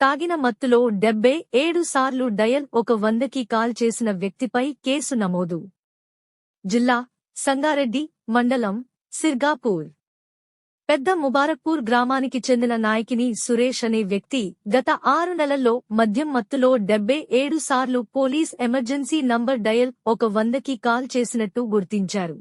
తాగిన మత్తులో డెబ్బై ఏడు సార్లు డయల్ ఒక వందకి కాల్ చేసిన వ్యక్తిపై కేసు నమోదు. జిల్లా సంగారెడ్డి మండలం సిర్గాపూర్. పెద్ద ముబారక్పూర్ గ్రామానికి చెందిన నాయకిని సురేష్ అనే వ్యక్తి గత ఆరు నెలల్లో మద్యం మత్తులో డెబ్బై ఏడు సార్లు పోలీస్ ఎమర్జెన్సీ నంబర్ డయల్ ఒక వందకి కాల్ చేసినట్టు గుర్తించారు.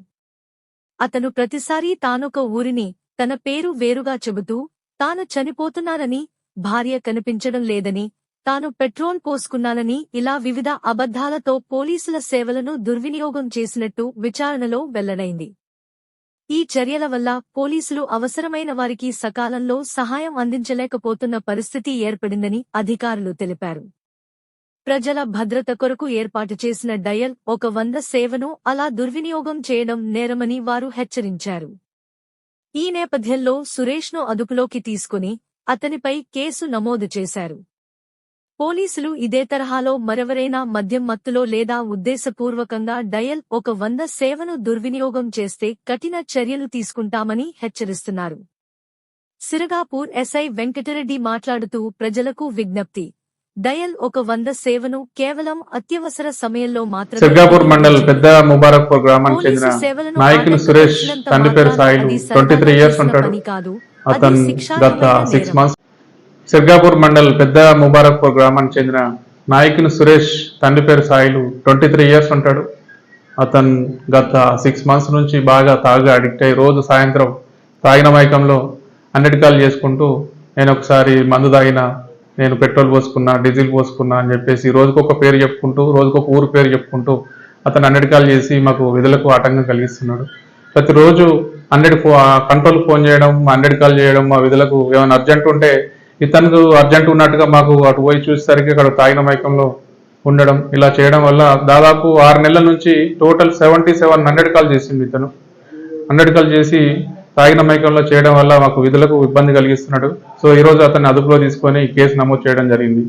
అతను ప్రతిసారీ తానొక ఊరిని తన పేరు వేరుగా చెబుతూ తాను చనిపోతున్నానని భార్య కనిపించడం లేదని తాను పెట్రోల్ పోసుకున్నానని ఇలా వివిధ అబద్ధాలతో పోలీసుల సేవలను దుర్వినియోగం చేసినట్టు విచారణలో వెల్లడైంది. ఈ చర్యల వల్ల పోలీసులు అవసరమైన వారికి సకాలంలో సహాయం అందించలేకపోతున్న పరిస్థితి ఏర్పడిందని అధికారులు తెలిపారు. ప్రజల భద్రత కొరకు ఏర్పాటు చేసిన డయల్ ఒక వంద సేవను అలా దుర్వినియోగం చేయడం నేరమని వారు హెచ్చరించారు. ఈ నేపథ్యంలో సురేష్ను అదుపులోకి తీసుకుని అతనిపై కేసు నమోదు చేశారు. పోలీసులు ఇదే తరహాలో మరెవరైనా మద్యం మత్తులో లేదా ఉద్దేశపూర్వకంగా డయల్ ఒక వంద సేవను దుర్వినియోగం చేస్తే కఠిన చర్యలు తీసుకుంటామని హెచ్చరిస్తున్నారు. సిరగాపూర్ ఎస్ఐ వెంకటరెడ్డి మాట్లాడుతూ ప్రజలకు విజ్ఞప్తి. డయల్ ఒక వంద సేవను కేవలం అత్యవసర సమయంలో మాత్రమే సిర్గాపూర్ మండల్ పెద్ద ముబారక్పూర్ గ్రామానికి పోలీసు చెందిన సేవలను నాయకులు ఆటంకం సురేష్ వచ్చినంత తండ్రి పేరు మాత్రాన సాయిలు అది ట్వంటీ త్రీ సరదాగా ఇయర్స్ చేసిన ఉంటాడు. పని కాదు. అతను గత సిక్స్. మంత్స్ సిర్గాపూర్ మండల్ పెద్ద ముబారక్పూర్ గ్రామానికి చెందిన నాయకులు సురేష్ తండ్రి పేరు సాయిలు ట్వంటీ త్రీ ఇయర్స్ ఉంటాడు అతను గత సిక్స్ మంత్స్ నుంచి బాగా తాగా అడిక్ట్ అయ్యి రోజు సాయంత్రం తాగిన మైకంలో అన్నిటికాలు చేసుకుంటూ నేను ఒకసారి మందు తాగిన నేను పెట్రోల్ పోసుకున్నా డీజిల్ పోసుకున్నా అని చెప్పేసి రోజుకొక పేరు చెప్పుకుంటూ రోజుకొక ఊరు పేరు చెప్పుకుంటూ అతను అన్నిటికాలు చేసి మాకు విధులకు ఆటంకం కలిగిస్తున్నాడు ప్రతిరోజు హండ్రెడ్ ఫో కంట్రోల్ ఫోన్ చేయడం హండ్రెడ్ కాల్ చేయడం మా విధులకు ఏమైనా అర్జెంట్ ఉంటే ఇతను అర్జెంట్ ఉన్నట్టుగా మాకు అటు పోయి చూసేసరికి అక్కడ తాగిన మైకంలో ఉండడం ఇలా చేయడం వల్ల దాదాపు ఆరు నెలల నుంచి total seventy seven hundred call చేసింది ఇతను. హండ్రెడ్ కాల్ చేసి తాగిన మైకంలో చేయడం వల్ల మాకు విధులకు ఇబ్బంది కలిగిస్తున్నాడు. సో ఈ రోజు అతన్ని అదుపులో తీసుకొని కేసు నమోదు చేయడం జరిగింది.